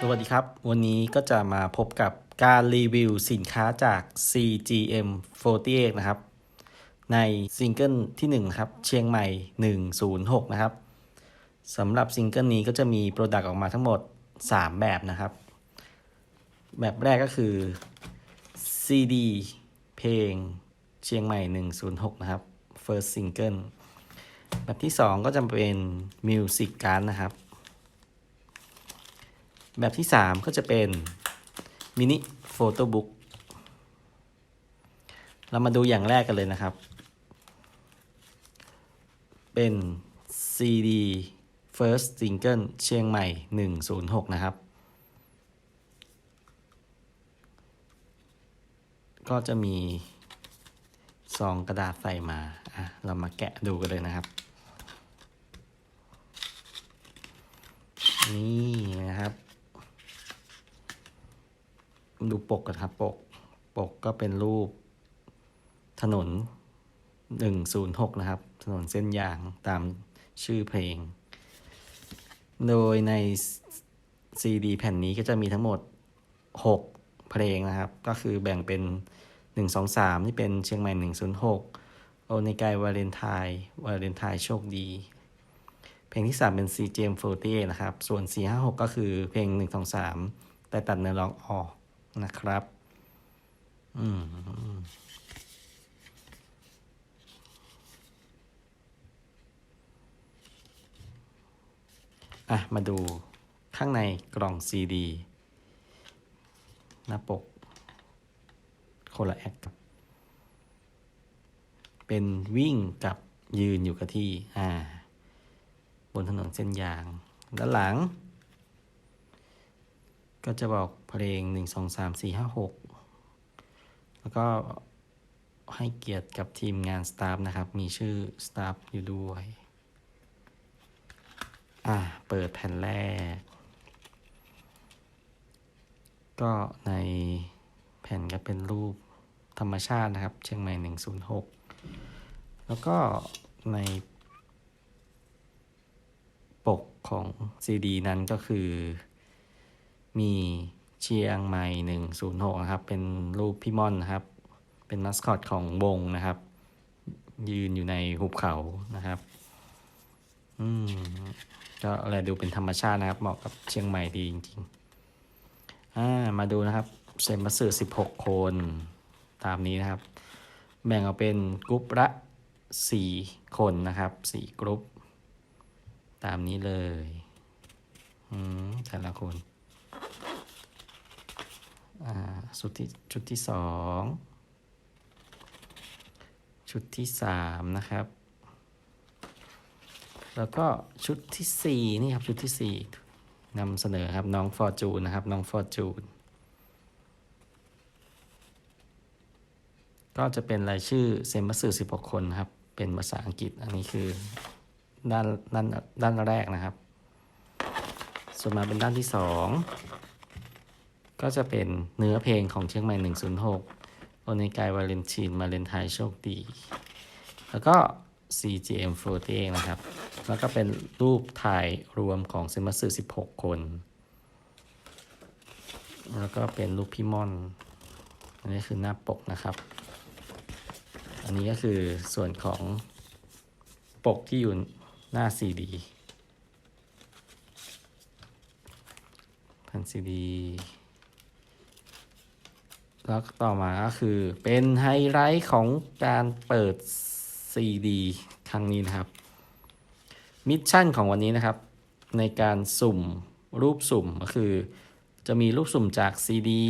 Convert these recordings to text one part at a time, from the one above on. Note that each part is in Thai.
สวัสดีครับ วันนี้ก็จะมาพบกับการรีวิวสินค้าจาก CGM48 นะครับ ในซิงเกิลที่1ครับ เชียงใหม่ 106 นะครับสำหรับซิงเกิลนี้ก็จะมีโปรดักต์ออกมาทั้งหมด 3 แบบนะครับ แบบแรกก็คือ CD เพลงเชียงใหม่ 106 นะครับ First Single แบบที่ 2 ก็จะเป็น Music Card นะครับ แบบที่ 3 ก็จะเป็นมินิโฟโต้บุ๊กเรามาดูอย่างแรกกันเลยนะครับ เป็น CD First Single เชียงใหม่ 106 นะครับ ก็จะมีซองกระดาษใส่มา อะ เรามาแกะดูกันเลยนะครับ นี่นะครับ ดูปกกันครับปก ปกก็เป็นรูป ถนน 106 นะครับ ถนนเส้นยางตามชื่อเพลง โดยในซีดีแผ่นนี้ก็จะมีทั้งหมด 6 เพลงนะครับ ก็คือแบ่งเป็น 1 2 3 ที่เป็นเชียงใหม่ 106 โอในกายวาเลนไทน์วาเลนไทน์โชคดี เพลงที่ 3 เป็น CGM48 นะครับ ส่วน 456 ก็คือเพลง 1 2 3 แต่ตัดเนื้อร้องออกนะครับ อืมอะ มาดูข้างในกล่องซีดีหน้าปกคละแอคกับ เป็นวิ่งกับยืนอยู่กับที่ อ่า นถนนเส้นยาง ด้านหลัง ก็จะบอกเพลง 1 2 3 4 5 6 แล้วก็ให้เกียรติกับทีมงานสตาฟนะครับ มีชื่อสตาฟอยู่ด้วย อ่า เปิดแผ่นแรก ก็ในแผ่นก็เป็นรูปธรรมชาตินะครับ เชียงใหม่ 106 แล้วก็ใน ปกของซีดีนั้นก็คือ มีเชียงใหม่106นะครับ เป็นรูปพี่ม่อนนะครับ เป็นมัสคอตของวงนะครับ ยืนอยู่ในหุบเขานะครับ อืมก็อะไรดูเป็นธรรมชาตินะครับ เหมาะกับเชียงใหม่ดีจริงๆ อ่า มาดูนะครับเซมบัสเซอร์16 คน ตามนี้นะครับ แบ่งออกเป็นกรุ๊ปละ 4 คนนะครับ 4 กรุ๊ป ตามนี้เลย อืมแต่ละคนอ่าชุดที่ชุดที่สองชุดที่สามนะครับ แล้วก็ชุดที่สี่นี่ครับชุดที่สี่นำเสนอครับน้องฟอร์จูนนะครับ น้องฟอร์จูนก็จะเป็นรายชื่อเซมัสสื่อ16 คนนะครับ เป็นภาษาอังกฤษ อันนี้คือ ด้านด้านด้านแรกนะครับ ส่วนมาเป็นด้านที่สองก็จะเป็นเนื้อเพลงของเชียงใหม่ 106โอในกายวาเลนชินมาเลนไทยโชคดี แล้วก็ CGM48 นะครับ แล้วก็เป็นรูปถ่ายรวมของเซมัสสึ16 คน แล้วก็เป็นรูปพี่ม่อน อันนี้คือหน้าปกนะครับ อันนี้ก็คือส่วนของปกที่อยู่ หน้าซีดีแผ่นซีดีแล้วต่อมาก็คือเป็นไฮไลท์ของการเปิดซีดีครั้งนี้นะครับ มิชชั่นของวันนี้นะครับ ในการสุ่มรูปสุ่มก็คือ จะมีรูปสุ่มจากซีดี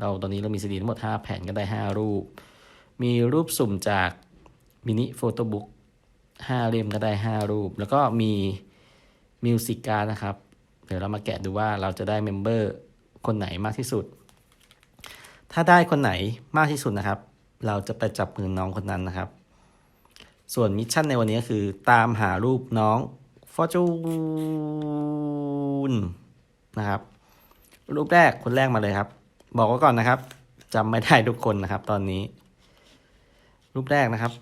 เราตอนนี้เรามีซีดีทั้งหมด 5 แผ่นก็ได้ 5 รูป มีรูปสุ่มจากมินิโฟโต้บุ๊ก 5เล่มก็ได้5รูป แล้วก็มีมิวสิกการ์นะครับ เดี๋ยวเรามาแกะดูว่าเราจะได้เมมเบอร์คนไหนมากที่สุด ถ้าได้คนไหนมากที่สุดนะครับ เราจะไปจับมือน้องคนนั้นนะครับ ส่วนมิชชั่นในวันนี้ก็คือตามหารูปน้องฟอร์จูนนะครับ รูปแรกคนแรกมาเลยครับ บอกไว้ก่อนนะครับจำไม่ได้ทุกคนนะครับ ตอนนี้ รูปแรกนะครับ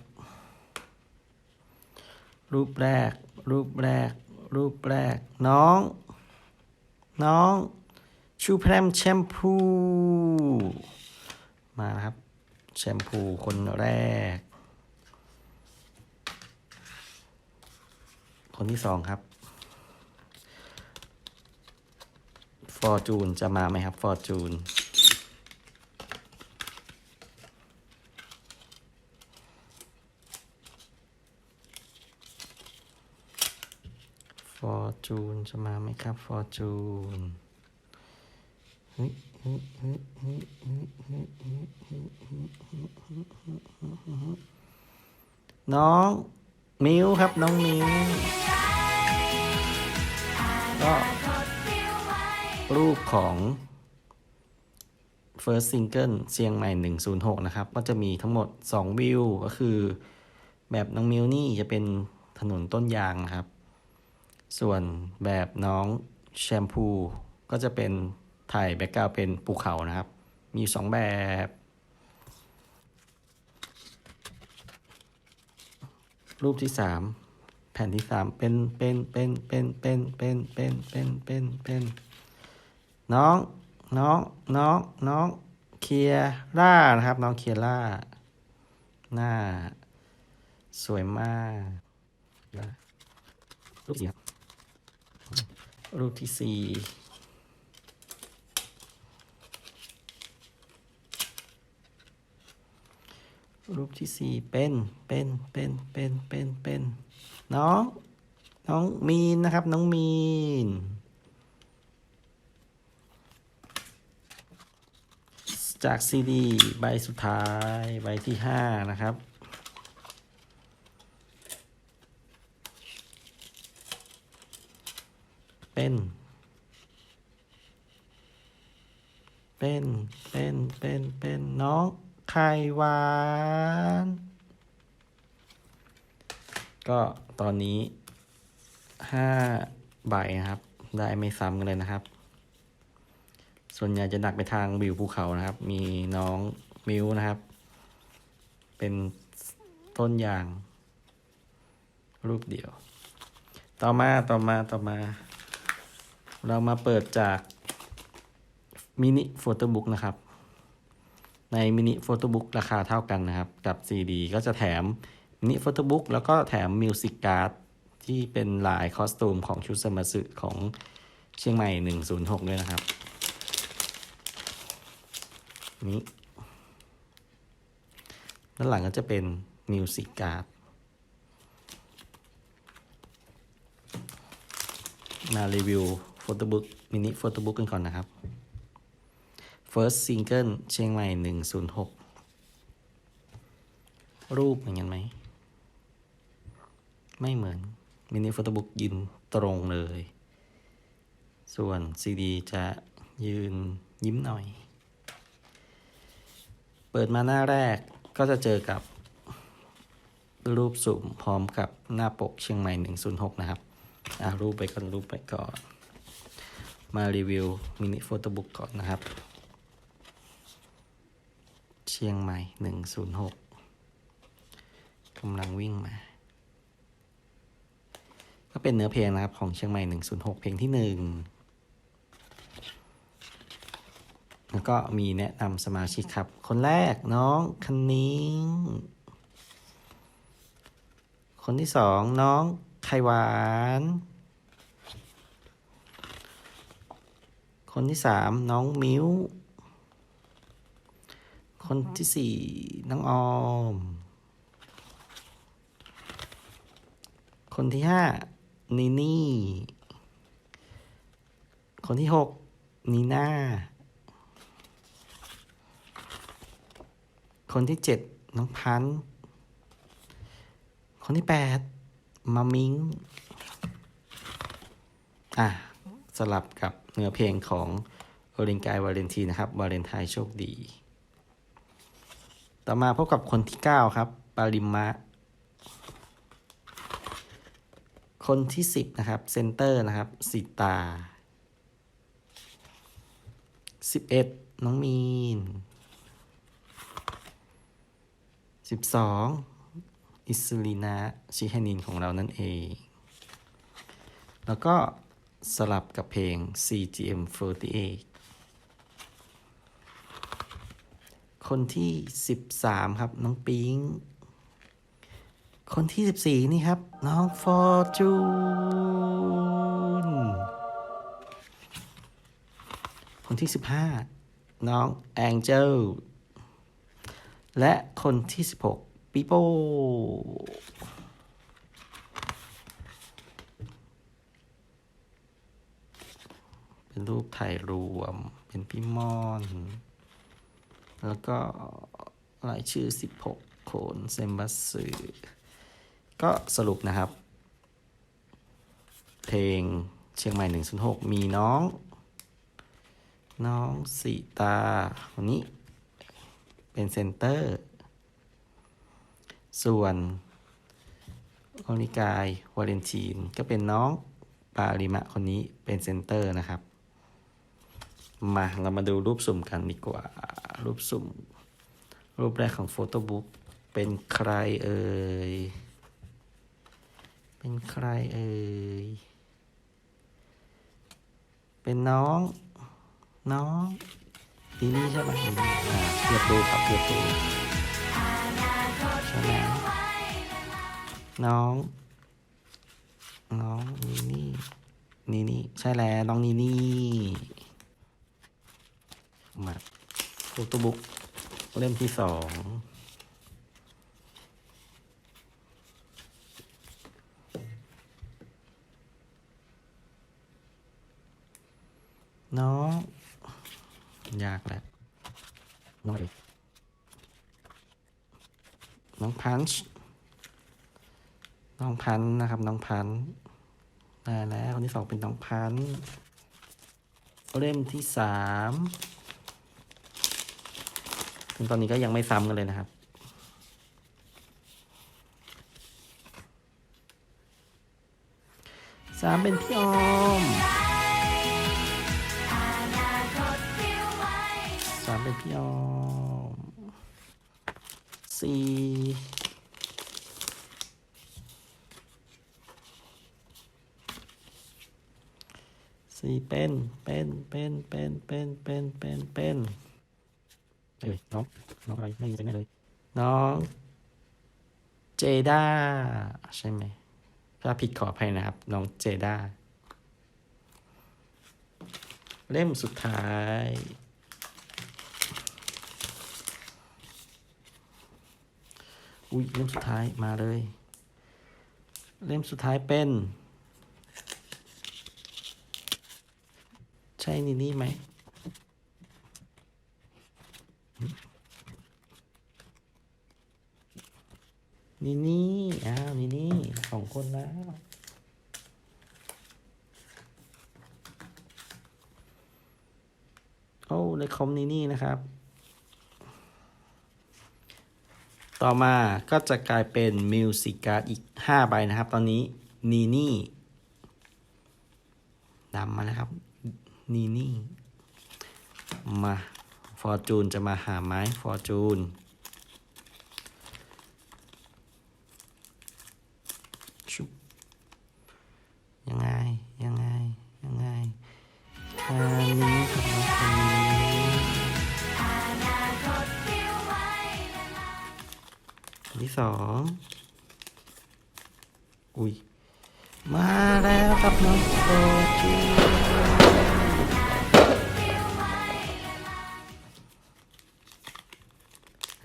รูปแรก รูปแรก รูปแรก น้อง น้องชูแพรมแชมพู มาครับ แชมพูคนแรก คนที่สองครับ ฟอร์จูนจะมาไหมครับ ฟอร์จูน ร์จูนจะมาไหมครับฟอร์จูนเฮ้ยเฮ้ยเฮ้ยเฮ้ยเฮ้ยเฮ้ยเฮ้ยเฮ้ยเฮ้ยเฮ้ยเฮ้ยเฮ้ยเฮ้ยเฮ้ยน้องมิวครับน้องมิวก็รูปของ First Single เชียงใหม่ 106 นะครับ ก็จะมีทั้งหมด 2 วิว ก็คือ แบบน้องมิวนี่จะเป็นถนนต้นยางครับ ส่วนแบบน้องแชมพูก็จะเป็นถ่ายแบ็กกราวเป็นภูเขานะครับ มีสองแบบ รูปที่สามแผ่นที่สามเป็นเป็นเป็นเป็นเป็นเป็นเป็นเป็นเป็นเป็นน้องน้องน้องน้องเคียร่านะครับ น้องเคียร่าหน้า สวยมากรูปสี่ครับ รูปที่สี่รูปที่สี่เป็น เป็น เป็น เป็น เป็น เป็น น้อง น้องมีนนะครับ น้องมีน จากซีดีใบสุดท้าย ใบที่ห้านะครับ เป็น เป็น เป็น เป็น เป็นน้องไข่หวาน ก็ตอนนี้ห้าใบนะครับ ได้ไม่ซ้ำกันเลยนะครับ ส่วนใหญ่จะหนักไปทางวิวภูเขานะครับ มีน้องมิวนะครับ เป็นต้นยาง รูปเดียว ต่อมาต่อมาต่อมา เรามาเปิดจากมินิโฟโต้บุ๊กนะครับ ในมินิโฟโต้บุ๊กราคาเท่ากันนะครับ กับซีดีก็จะแถมมินิโฟโต้บุ๊กแล้วก็แถมมิวสิกการ์ดที่เป็นลายคอสตูมของชุดสมสึของเชียงใหม่ 106 ด้วยนะครับ นี้ด้านหลังก็จะเป็นมิวสิกการ์ดมารีวิว โฟโต้บุ๊กมินิโฟโต้บุ๊กกันก่อนนะครับ First Single เชียงใหม่ 106 รูปเหมือนกันไหม ไม่เหมือน มินิโฟโต้บุ๊กยืนตรงเลย ส่วนซีดีจะยืนยิ้มหน่อย เปิดมาหน้าแรกก็จะเจอกับรูปสุ่มพร้อมกับหน้าปกเชียงใหม่ 106 นะครับ อะรูปไปก่อน รูปไปก่อน มารีวิวมินิโฟโต้บุ๊กก่อนนะครับ เชียงใหม่ 106กำลังวิ่งมา ก็เป็นเนื้อเพลงนะครับของเชียงใหม่ 106 เพลงที่ 1 แล้วก็มีแนะนำสมาชิกครับ คนแรกน้องคันนิงคนที่สองน้องไขหวาน คนที่สามน้องมิ้ว คนที่สี่น้องออม คนที่ห้านีนี่ คนที่หกนีน่า คนที่เจ็ดน้องพัน คนที่แปดมามิง อะ สลับกับเนื้อเพลงของโอลินกายวาเลนทีนะครับวาเลนไทน์โชคดี ต่อมาพบกับคนที่ 9 ครับ ปาริมะ คนที่ 10 นะครับ เซนเตอร์นะครับ สิตา 11 น้องมีน 12 อิสลีนาชิฮานินของเรานั่นเอง แล้วก็ สลับกับเพลง CGM48 คนที่ 13 ครับ น้องปิง คนที่ 14 นี่ครับ น้องฟอร์จูน คนที่ 15 น้องแองเจลและคนที่ 16 ปีโป้ เป็นรูปถ่ายรวม เป็นพี่มอน แล้วก็รายชื่อ 16 คนเซมบัสสือก็สรุปนะครับ เพลงเชียงใหม่ 106 มีน้อง น้องสีตาคนนี้ เป็นเซนเตอร์ ส่วนโอนิกายวาเลนทีน ก็เป็นน้องปาริมะคนนี้เป็นเซนเตอร์นะครับ มาเรามาดูรูปสุ่มกันดีกว่า รูปสุ่ม รูปแรกของโฟโต้บุ๊กเป็นใครเอ่ย เป็นใครเอ่ย เป็นน้อง น้องดีนี่ใช่ไหมอ่าเทียบดูครับเทียบดูใช่ไหมน้อง น้องนี่นี่นี่นี่ใช่แล้วน้องนี่นี่ โฟโต้บุ๊กเล่มที่สองน้อง ยากแหล้วน้องเอกน้องพันช์น้องพันนะครับ น้องพันได้แล้วคนที่สองเป็นน้องพันเล่มที่สาม ซึ่งตอนนี้ก็ยังไม่ซ้ำกันเลยนะครับ สามเป็นพี่ออม สามเป็นพี่ออม สี่สี่เป็น เป็น เป็น เป็น เป็น เป็น เป็นเป็น เอ้ยน้องน้องอะไรไม่มีเป็นเลย น้อง เจด้าใช่ไหมถ้าผิดขออภัยนะครับ น้องเจด้าเล่มสุดท้าย อุ้ยเล่มสุดท้ายมาเลย เล่มสุดท้ายเป็น ใช่นี่นี่ไหม นี่นี่อ้าวนี่นี่สองคนแล้ว โอ้ในคอมนี่นี่นะครับ ต่อมาก็จะกลายเป็นมิวสิกการ์ดอีก5ใบนะครับ ตอนนี้นีนี่ดำมาแล้วครับ นีนี่ มา ฟอร์จูนจะมาหาไม้ฟอร์จูน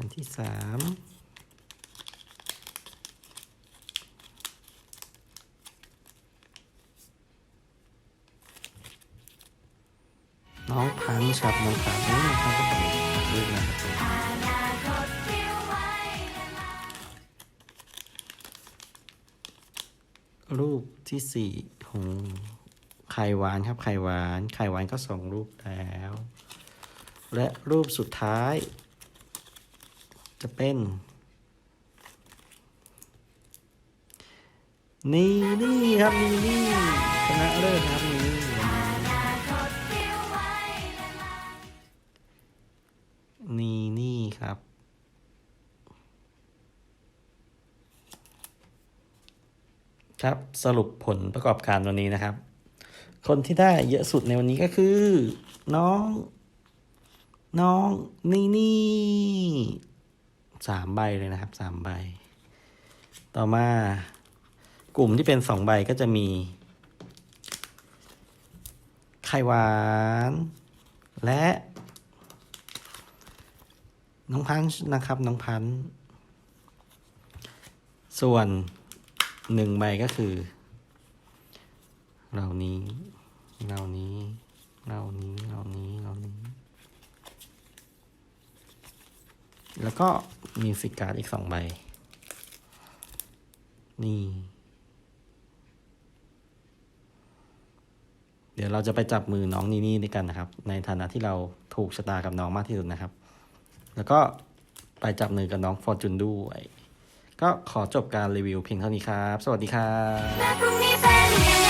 อันที่สามน้องพันธุ์ครับน้องพันธุ์นี่เขาก็เป็นรูปนะครับรูปที่สี่ของไข่หวานครับไข่หวานไข่หวานก็สองรูปแล้ว และรูปสุดท้าย จะเป็น นี่นี่ครับนี่นี่ชนะเลิศครับนี่นี่นี่นี่ครับ ครับสรุปผลประกอบการวันนี้นะครับ คนที่ได้เยอะสุดในวันนี้ก็คือ น้อง น้องนี่นี่ สามใบเลยนะครับสามใบ ต่อมากลุ่มที่เป็นสองใบก็จะมี ไข่หวาน และ น้องพันช์นะครับ น้องพันช์ส่วนหนึ่งใบก็คือเหล่านี้เหล่านี้เหล่านี้เหล่านี้เหล่านี้ แล้วก็ มีสิการ์ดอีกสองใบ นี่ เดี๋ยวเราจะไปจับมือน้องนี่นี่ด้วยกันนะครับ ในฐานะที่เราถูกชะตากับน้องมากที่สุดนะครับ แล้วก็ไปจับมือกับน้องฟอร์จูนด้วย ก็ขอจบการรีวิวเพียงเท่านี้ครับ สวัสดีครับ